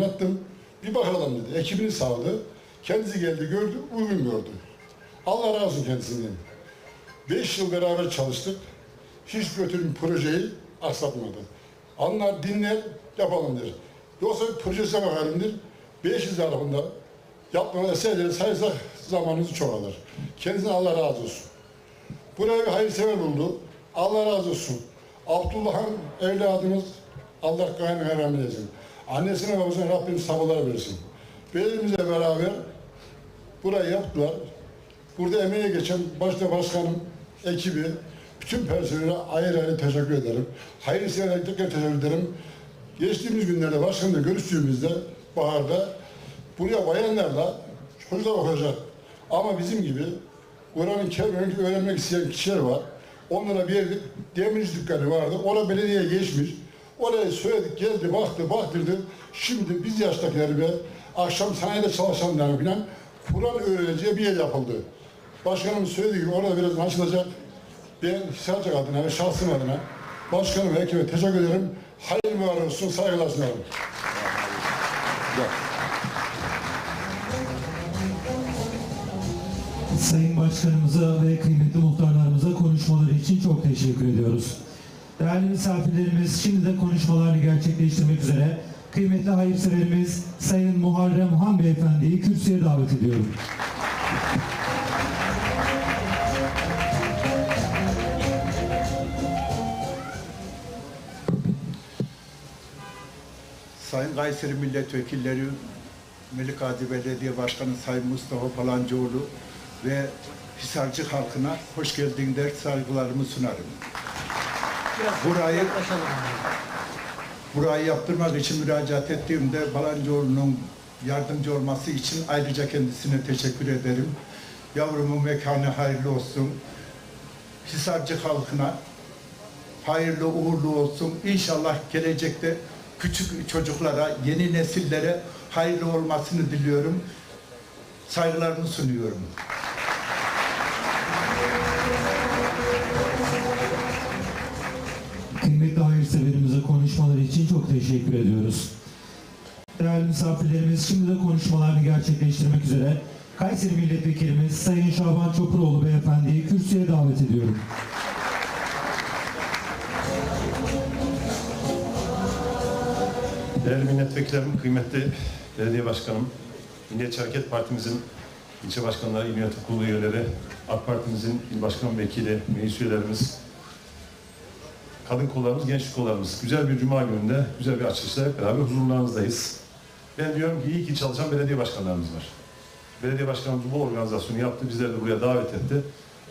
anlattım. Bir bakalım dedi. Ekibini sağladı. Kendisi geldi gördü, uygun gördü. Allah razı olsun kendisinden. Beş yıl beraber çalıştık. Hiç götürüm projeyi aksatmadı. Anlar, dinler, yapalım der. Yoksa bakalım der. Beş yıl zarfında yapmalı eserleri sayarsak zamanınızı çoğalır. Kendisine Allah razı olsun. Buraya bir hayırsever buldu. Allah razı olsun. Abdullah'ın evladımız Allah kaynağına rahmet eylesin. Annesine babasına Rabbim sabırlar versin. Belediyemizle beraber burayı yaptılar. Burada emeğe geçen başta başkanım, ekibi, bütün personele ayrı ayrı teşekkür ederim. Hayırseverlere tekrar teşekkür ederim. Geçtiğimiz günlerde başkanla görüştüğümüzde baharda buraya bayanlarla çocuklar okuyacak. Ama bizim gibi Kur'an-ı Kerim'i öğrenmek isteyen kişiler var. Onlara bir demirci dükkanı vardı. Ona belediye geçmiş. Oraya söyledik, geldi, baktı, baktırdı. Şimdi biz yaştakiler ve akşam sanayide çalışanlar falan Kur'an öğreneceği bir yer yapıldı. Başkanım söylediği gibi orada biraz açılacak. Ben Hisarcık adına ve şahsım adına başkanım ve ekibe teşekkür ederim. Hayırlı var olsun, saygılar sunarım. Sayın Başkanımıza ve kıymetli muhtarlarımıza konuşmaları için çok teşekkür ediyoruz. Değerli misafirlerimiz şimdi de konuşmalarını gerçekleştirmek üzere kıymetli hayırseverimiz Sayın Muharrem Han Beyefendi'yi kürsüye davet ediyorum. Sayın Kayseri Milletvekilleri, Melikgazi Belediye Başkanı Sayın Mustafa Palancıoğlu ve Hisarcık halkına hoş geldin der saygılarımı sunarım. Burayı burayı yaptırmak için müracaat ettiğimde Palancıoğlu'nun yardımcı olması için ayrıca kendisine teşekkür ederim. Yavrumun mekanı hayırlı olsun. Hisarcık halkına hayırlı uğurlu olsun. İnşallah gelecekte küçük çocuklara, yeni nesillere hayırlı olmasını diliyorum. Saygılarımı sunuyorum. Kıymetli hayırseverimize konuşmaları için çok teşekkür ediyoruz. Değerli misafirlerimiz şimdi de konuşmalarını gerçekleştirmek üzere Kayseri Milletvekilimiz Sayın Şaban Çopuroğlu Beyefendi'yi kürsüye davet ediyorum. Değerli milletvekillerim, kıymetli belediye başkanım, Milliyetçi Hareket Partimizin ilçe başkanları, il yönetim kurulu üyeleri, AK Partimizin il başkan vekili, meclis üyelerimiz, kadın kollarımız, gençlik kollarımız. Güzel bir cuma gününde, güzel bir açılışla hep beraber huzurlarınızdayız. Ben diyorum ki iyi ki çalışan belediye başkanlarımız var. Belediye başkanımız bu organizasyonu yaptı, bizleri de buraya davet etti.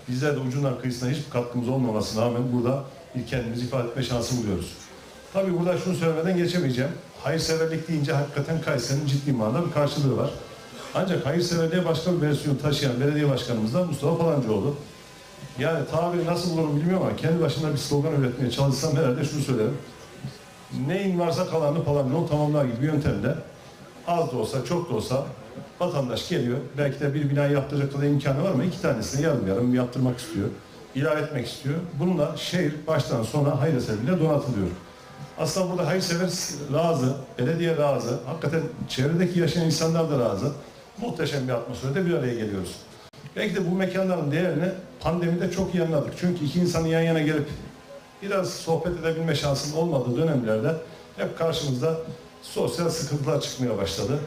Bizler de ucundan kıyısına hiçbir katkımız olmamasına rağmen burada bir kendimizi ifade etme şansı buluyoruz. Tabii burada şunu söylemeden geçemeyeceğim. Hayırseverlik deyince hakikaten Kayseri'nin ciddi manada bir karşılığı var. Ancak hayırseverliğe başka bir versiyon taşıyan belediye başkanımız da Mustafa Palancıoğlu. Yani tabiri nasıl olur bilmiyorum ama kendi başına bir slogan üretmeye çalışsam herhalde şunu söylerim. Neyin varsa kalanını palanını o tamamlar gibi bir yöntemle az da olsa çok da olsa vatandaş geliyor. Belki de bir bina yaptıracak kadar imkanı var ama iki tanesini yarım yarım yaptırmak istiyor. ilave etmek istiyor. Bununla şehir baştan sona hayırseverliğe donatılıyor. Aslında burada hayırsever razı, belediye razı, hakikaten çevredeki yaşayan insanlar da razı. Muhteşem bir atmosferde bir araya geliyoruz. Belki de bu mekanların değerini pandemide çok iyi anladık. Çünkü iki insanın yan yana gelip biraz sohbet edebilme şansının olmadığı dönemlerde hep karşımızda sosyal sıkıntılar çıkmaya başladı.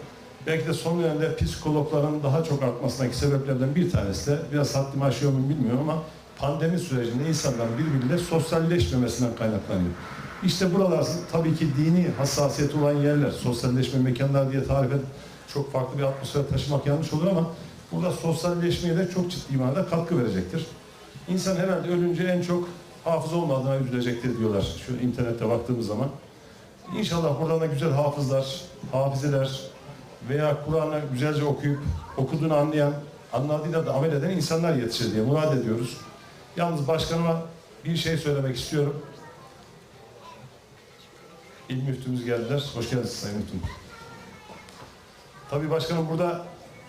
Belki de son dönemde psikologların daha çok artmasındaki sebeplerden bir tanesi de biraz haddimi aşıyor mu bilmiyorum ama pandemi sürecinde insanların birbiriyle sosyalleşmemesinden kaynaklanıyor. İşte buralar tabii ki dini hassasiyeti olan yerler, sosyalleşme mekanlar diye tarif edip çok farklı bir atmosfer taşımak yanlış olur ama burada sosyalleşmeye de çok ciddi manada katkı verecektir. İnsan herhalde ölünce en çok hafız olmadığına üzülecektir diyorlar şu internette baktığımız zaman. İnşallah buradan da güzel hafızlar, hafizeler veya Kur'an'ı güzelce okuyup okuduğunu anlayan, anladığıyla da amel eden insanlar yetişir diye murad ediyoruz. Yalnız başkanıma bir şey söylemek istiyorum. İl müftümüz geldiler. Hoş geldiniz Sayın Müftüm. Tabii başkanım burada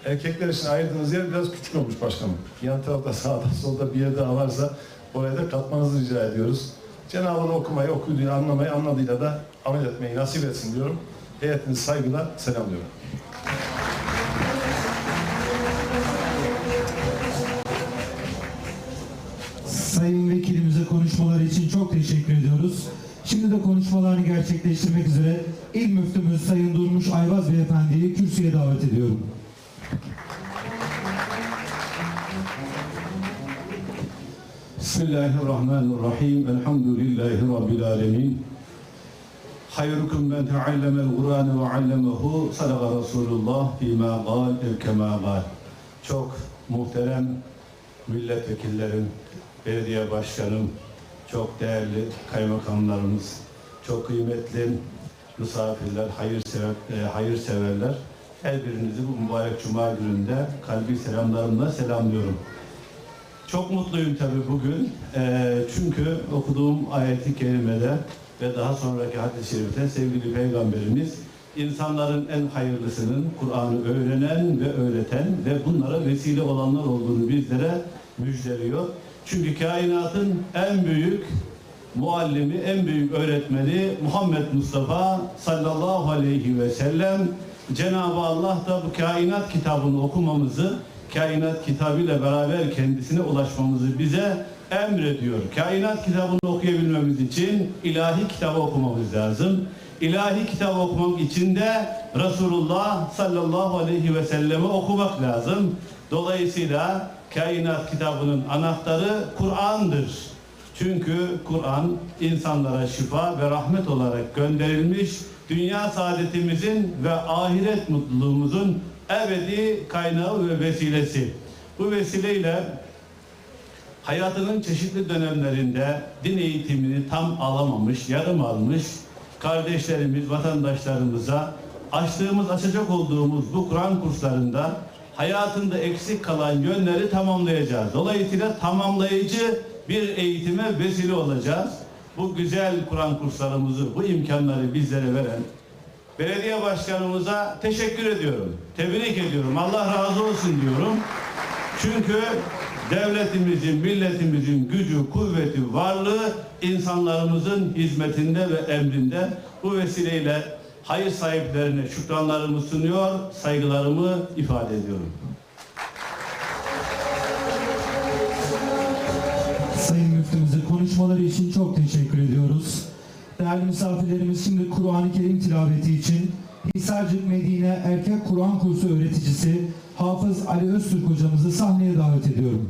erkekler için ayırdığınız yer biraz küçük olmuş başkanım. Yan tarafta sağda solda bir yer daha varsa oraya da katmanızı rica ediyoruz. Cenab-ı Allah okumayı, okuduğunu anlamayı, anladığıyla da amel etmeyi nasip etsin diyorum. Heyetinizi saygıyla selamlıyorum. Sayın Vekilimize konuşmaları için çok teşekkür ediyoruz. Şimdi de konuşmalarını gerçekleştirmek üzere İl Müftümüz Sayın Durmuş Ayvaz Beyefendi'yi kürsüye davet ediyorum. Bismillahirrahmanirrahim. Elhamdülillahi Rabbil alemin. Hayrukum men teallemel Kur'an ve allemehu. Sadaka Resulullah fîmâ gâl ev kemâ gâl. Çok muhterem milletvekillerim, belediye başkanım, çok değerli kaymakamlarımız, çok kıymetli misafirler, hayırsever, e, hayırseverler. Her birinizi bu mübarek cuma gününde kalbi selamlarımla selamlıyorum. Çok mutluyum tabii bugün. Eee, çünkü okuduğum ayeti kerimede ve daha sonraki hadis-i şerifte sevgili Peygamberimiz insanların en hayırlısının Kur'an'ı öğrenen ve öğreten ve bunlara vesile olanlar olduğunu bizlere müjdeliyor. Çünkü kainatın en büyük muallimi, en büyük öğretmeni Muhammed Mustafa sallallahu aleyhi ve sellem Cenab-ı Allah da bu kainat kitabını okumamızı kainat kitabıyla beraber kendisine ulaşmamızı bize emrediyor. Kainat kitabını okuyabilmemiz için ilahi kitabı okumamız lazım. İlahi kitabı okumak için de Resulullah sallallahu aleyhi ve sellemi okumak lazım. Dolayısıyla kainat kitabının anahtarı Kur'an'dır. Çünkü Kur'an insanlara şifa ve rahmet olarak gönderilmiş, dünya saadetimizin ve ahiret mutluluğumuzun ebedi kaynağı ve vesilesi. Bu vesileyle hayatının çeşitli dönemlerinde din eğitimini tam alamamış, yarım almış kardeşlerimiz, vatandaşlarımıza açtığımız, açacak olduğumuz bu Kur'an kurslarında hayatında eksik kalan yönleri tamamlayacağız. Dolayısıyla tamamlayıcı bir eğitime vesile olacağız. Bu güzel Kur'an kurslarımızı, bu imkanları bizlere veren belediye başkanımıza teşekkür ediyorum. Tebrik ediyorum. Allah razı olsun diyorum. Çünkü devletimizin, milletimizin gücü, kuvveti, varlığı insanlarımızın hizmetinde ve emrinde. Bu vesileyle hayır sahiplerine şükranlarımı sunuyor, saygılarımı ifade ediyorum. Sayın Müftümüze konuşmaları için çok teşekkür ediyoruz. Değerli misafirlerimiz şimdi Kur'an-ı Kerim tilaveti için Hisarcık Medine Erkek Kur'an Kursu öğreticisi Hafız Ali Öztürk hocamızı sahneye davet ediyorum.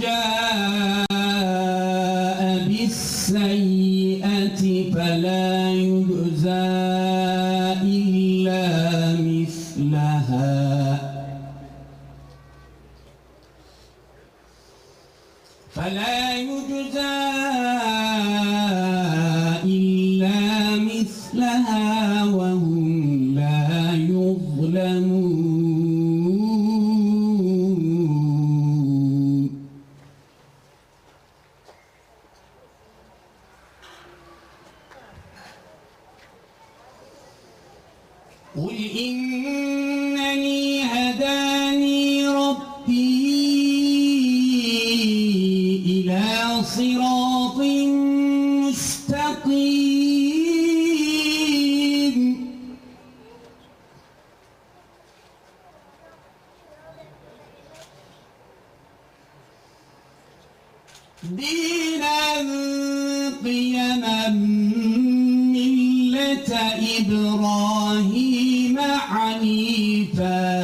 جاء بالسيئة قل إن إبراهيم حنيفا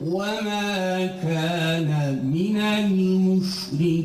وما كان من المشركين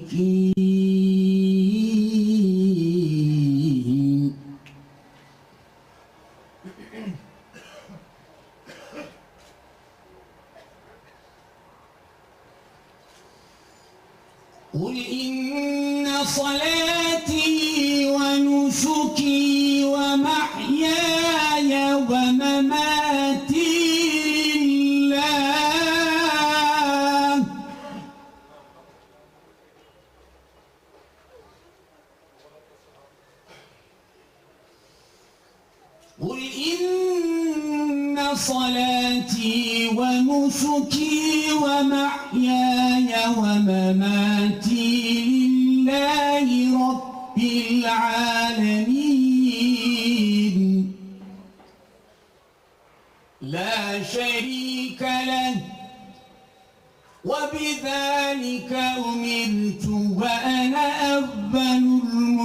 وبذلك أمرت وأنا أول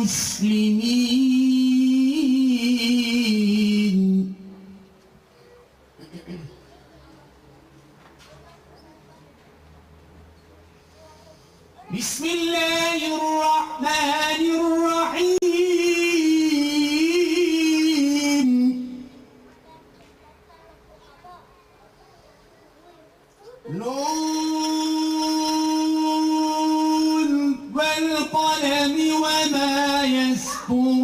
المسلمين. Cool.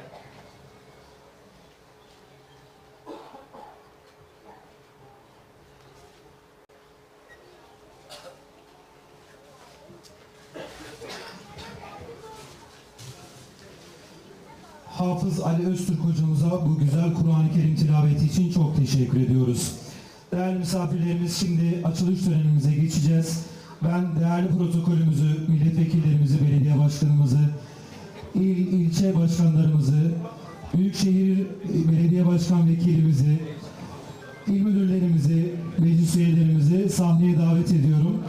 Hafız Ali Öztürk hocamıza bu güzel Kur'an-ı Kerim tilaveti için çok teşekkür ediyoruz. Değerli misafirlerimiz şimdi açılış törenimize geçeceğiz. Ben değerli protokolümüzü, milletvekillerimizi, belediye başkanımızı, il, ilçe başkanlarımızı, büyükşehir belediye başkan vekilimizi, il müdürlerimizi, meclis üyelerimizi sahneye davet ediyorum.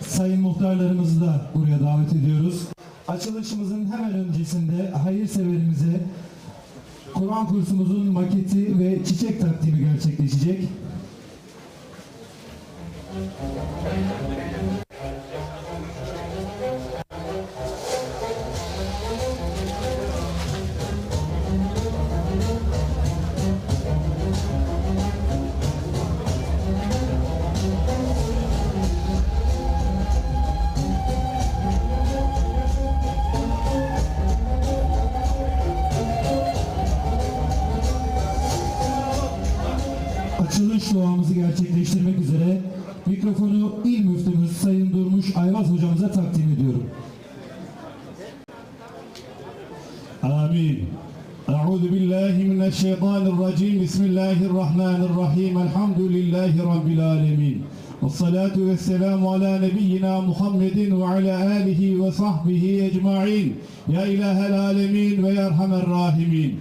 Sayın muhtarlarımızı da buraya davet ediyoruz. Açılışımızın hemen öncesinde hayırseverimize Kur'an kursumuzun maketi ve çiçek takdimi gerçekleşecek. Açılış duamızı gerçekleştirmek üzere mikrofonu il müftümüz Sayın Durmuş Ayvaz hocamıza takdim ediyorum. آمين أعوذ بالله من الشيطان الرجيم بسم الله الرحمن الرحيم الحمد لله رب العالمين والصلاة والسلام على نبينا محمد وعلى آله وصحبه أجمعين Ya İlahel Alemin ve Yerhamer Rahimin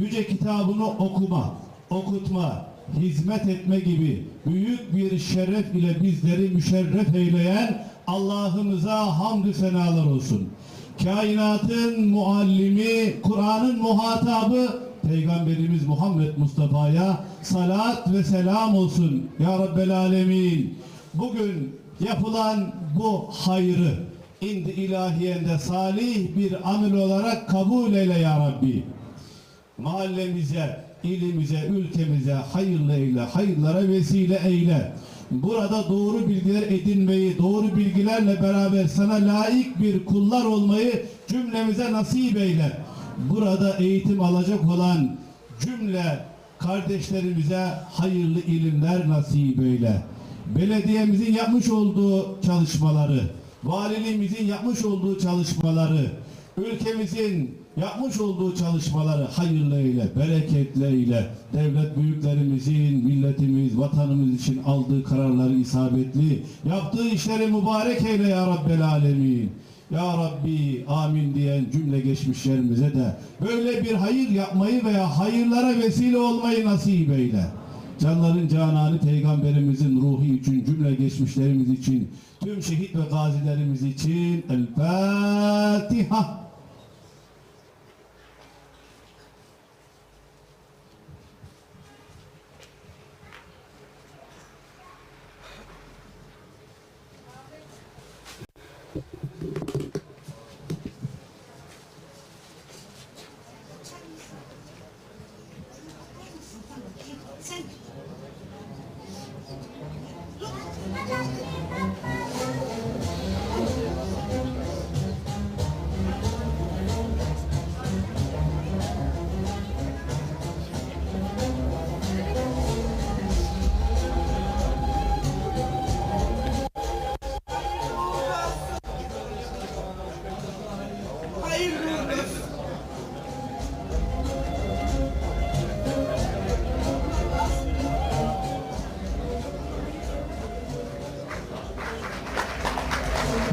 Yüce kitabını okuma, okutma, hizmet etme gibi büyük bir şeref ile bizleri müşerref eyleyen Allah'ımıza hamdü senalar olsun. Kainatın muallimi, Kur'an'ın muhatabı Peygamberimiz Muhammed Mustafa'ya salat ve selam olsun ya Rabbel Alemin. Bugün yapılan bu hayrı, indi ilahiyende salih bir amel olarak kabul eyle ya Rabbi. Mahallemize, ilimize, ülkemize hayırlı eyle, hayırlara vesile eyle. Burada doğru bilgiler edinmeyi, doğru bilgilerle beraber sana layık bir kullar olmayı cümlemize nasip eyle. Burada eğitim alacak olan cümle kardeşlerimize hayırlı ilimler nasip eyle. Belediyemizin yapmış olduğu çalışmaları, valiliğimizin yapmış olduğu çalışmaları, ülkemizin yapmış olduğu çalışmaları hayırlı eyle, bereketli eyle. Devlet büyüklerimizin, milletimiz, vatanımız için aldığı kararları isabetli, yaptığı işleri mübarek eyle ya Rabbel Alemin. Ya Rabbi amin diyen cümle geçmişlerimize de böyle bir hayır yapmayı veya hayırlara vesile olmayı nasip eyle. Canların cananı peygamberimizin ruhu için, cümle geçmişlerimiz için, tüm şehit ve gazilerimiz için El Fatiha.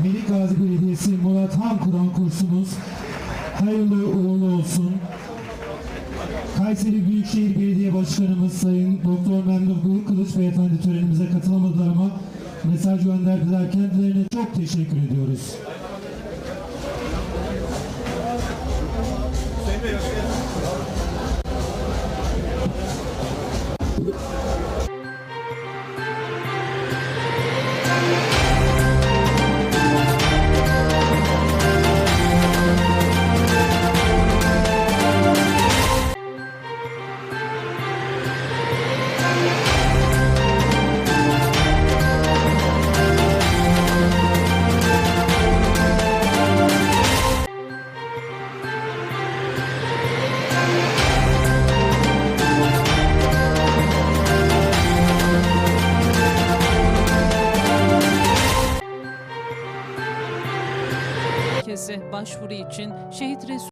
Melik Gazi Belediyesi Murat Han Kur'an kursumuz hayırlı uğurlu olsun. Kayseri Büyükşehir Belediye Başkanımız Sayın Doktor Memduh Gül Kılıç Beyefendi törenimize katılamadılar ama mesaj gönderdiler. Kendilerine çok teşekkür ediyoruz. Herkese başvuru için Şehit Resul